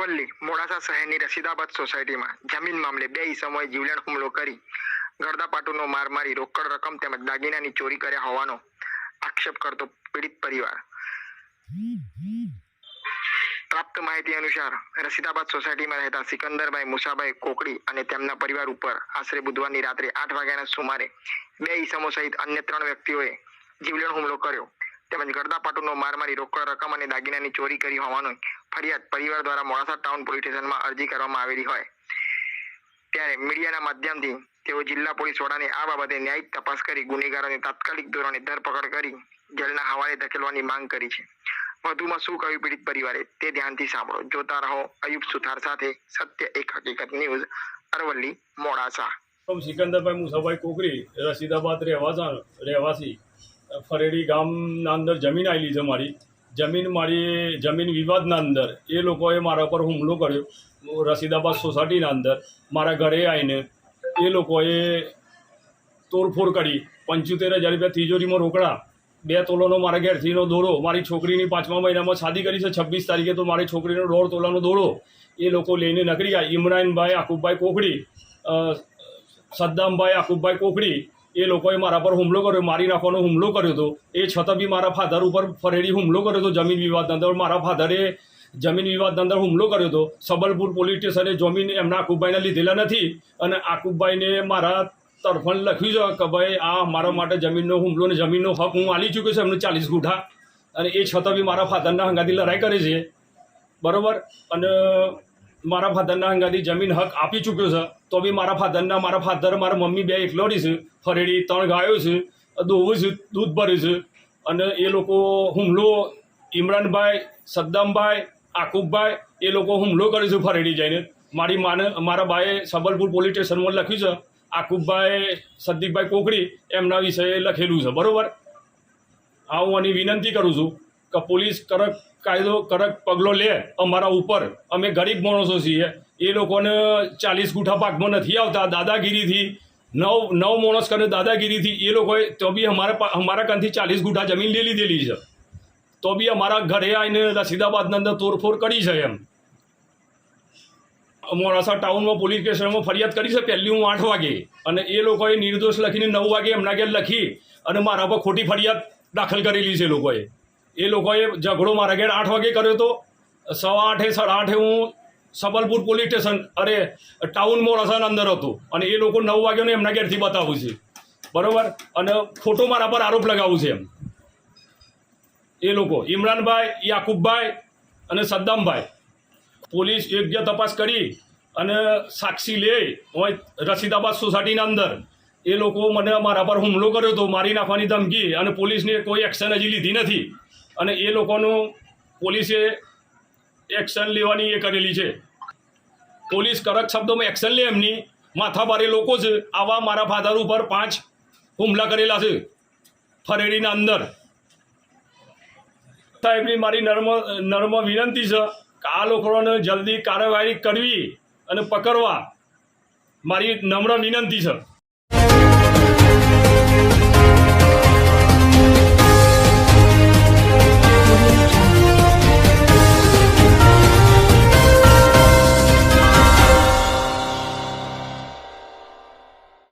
અરવલ્લી મોડાસા શહેરની રશીદાબાદ સોસાયટીમાં જમીન મામલે બે ઈસમોએ જીવલેણ હુમલો કરી ગરદાપાટુનો માર મારી રોકડ રકમ તેમજ દાગીનાની ચોરી કર્યા હોવાનો આક્ષેપ કરતો પીડિત પરિવાર. પ્રાપ્ત માહિતી અનુસાર, રશીદાબાદ સોસાયટીમાં રહેતા સિકંદરભાઈ મુસાભાઈ કોકડી અને તેમના પરિવાર ઉપર આશરે બુધવારની રાત્રે આઠ વાગ્યાના સુમારે બે ઈસમો સહિત અન્ય ત્રણ વ્યક્તિઓએ જીવલેણ હુમલો કર્યો. તેમજ ગરદાપાટુનો માર મારી રોકડ રકમ અને દાગીનાની ચોરી કરી હોવાનો ફરિયાદ પરિવાર દ્વારા મોડાસા ટાઉન પોલીસ સ્ટેશનમાં અરજી કરવામાં આવેલી હોય. ત્યારે મીડિયાના માધ્યમથી તેઓ જિલ્લા પોલીસ વડાને આ બાબતે ન્યાયિક તપાસ કરી ગુનેગારોને તાત્કાલિક ધોરણે ધરપકડ કરી જેલના હવાલે ધકેલવાની માંગ કરી છે. વધુમાં શું કહ્યું પીડિત પરિવારે તે ધ્યાનથી સાંભળો. જોતા રહો અયુબ સુથાર સાથે સત્ય એક હકીકત ન્યૂઝ, અરવલ્લી, મોડાસા. સિકંદરભાઈ મુસાભાઈ કોકરી રશીદાબાદ રહેવાસા, રહેવાસી, ફરેડી ગામના અંદર જમીન આવેલી છે મારી. જમીન મારી, જમીન વિવાદના અંદર એ લોકોએ મારા પર હુમલો કર્યો, રસીદાબાદ સોસાયટીના અંદર. મારા ઘરે આવીને એ લોકોએ તોડફોડ કરી, પંચોતેર હજાર રૂપિયા તિજોરીમાં રોકડા, બે તોલાનો મારા ઘેરથીનો દોરો, મારી છોકરીની પાંચમા મહિનામાં શાદી કરી છે, છવ્વીસ તારીખે તો મારી છોકરીનો દોઢ તોલાનો દોરો. એ લોકો લઈને નકરી ગયા ઇમરાનભાઈ, આકુબભાઈ કોકડી સદ્દામભાઈ, આકુબભાઈ કોકડી એ લોકોએ મારા પર હુમલો કર્યો, મારી નાખવાનો હુમલો કર્યો હતો. એ છતાં બી મારા ફાધર ઉપર ફરેડી હુમલો કર્યો હતો, જમીન વિવાદના અંદર મારા ફાધરે જમીન વિવાદના અંદર હુમલો કર્યો હતો. સબલપુર પોલીસ સ્ટેશને જમીન એમના આકુબભાઈને લીધેલા નથી અને આકુબભાઈને મારા તરફણ લખ્યું છે કે ભાઈ, આ મારા માટે જમીનનો હુમલો ને જમીનનો હક હું આલી ચૂક્યો છું, એમને ચાલીસ ગુઠા. અને એ છતાં બી મારા ફાધરના હંગાથી લડાઈ કરે છે. બરાબર? અને મારા ફાધરના હંગાથી જમીન હક આપી ચૂક્યો છે. તો બી મારા ફાધરના મારા ફાધર મારા મમ્મી બે એકલોડી છે. ફરેડી ત્રણ ગાયો છે, દોવું છે, દૂધ ભર્યું છે. અને એ લોકો હુમલો ઇમરાનભાઈ, સદ્દામભાઈ, આકુબભાઈ, એ લોકો હુમલો કર્યો છે ફરેડી જઈને. મારી માને, મારા બાએ સબલપુર પોલીસ સ્ટેશનમાં લખ્યું છે, આકુબભાઈ સદ્દીકભાઈ કોકડી એમના વિશે લખેલું છે. બરાબર? હા હું આની વિનંતી કરું છું. કે પોલીસ કડક કાયદો, કડક પગલો લે અમારા ઉપર. અમે ગરીબ માણસો છીએ. એ લોકોને ચાલીસ ગુઠા પાકમાં નથી આવતા. દાદાગીરીથી નવ નવ માણસ કરે દાદાગીરીથી એ લોકોએ તો બી અમારા અમારા કાંથી ચાલીસ ગુઠા જમીન લઈ લીધેલી છે. તો બી અમારા ઘરે આવીને રશીદાબાદના અંદર તોડફોડ કરી છે એમ. મોડાસા ટાઉનમાં પોલીસ સ્ટેશનમાં ફરિયાદ કરી છે પહેલી હું આઠ વાગે. અને એ લોકોએ નિર્દોષ લખીને નવ વાગે એમના ઘેર લખી અને મારા પર ખોટી ફરિયાદ દાખલ કરેલી છે લોકોએ. એ લોકોએ ઝઘડો મારા ઘેર આઠ વાગે કર્યો હતો સવા આઠે, સાડા આઠે હું સબલપુર પોલીસ સ્ટેશન અરે ટાઉન મોડાસાના અંદર હતો. અને એ લોકો નવ વાગ્યાને એમના ઘેરથી બતાવું છે. બરાબર? અને ખોટો મારા પર આરોપ લગાવું છે એમ. એ લોકો, ઇમરાનભાઈ, યાકુબભાઈ અને સદ્દામભાઈ. પોલીસ યોગ્ય તપાસ કરી અને સાક્ષી લે હોય રશીદાબાદ સોસાયટીના અંદર. એ લોકો મને મારા પર હુમલો કર્યો હતો મારી નાખવાની ધમકી અને પોલીસને કોઈ એક્શન હજી લીધી નથી. અને એ લોકોનું પોલીસે એક્શન લેવાની એ કરેલી છે. પોલીસ કડક શબ્દોમાં એક્શન લે એમની. માથાભારે લોકો છે. આવા મારા ફાધર ઉપર પાંચ હુમલા કરેલા છે. ફરેડીના અંદર. સાહેબની મારી નર્મ નર્મ વિનંતી છે કે આ લોકોને જલ્દી કાર્યવાહી કરવી અને પકડવા. મારી નમ્ર વિનંતી છે.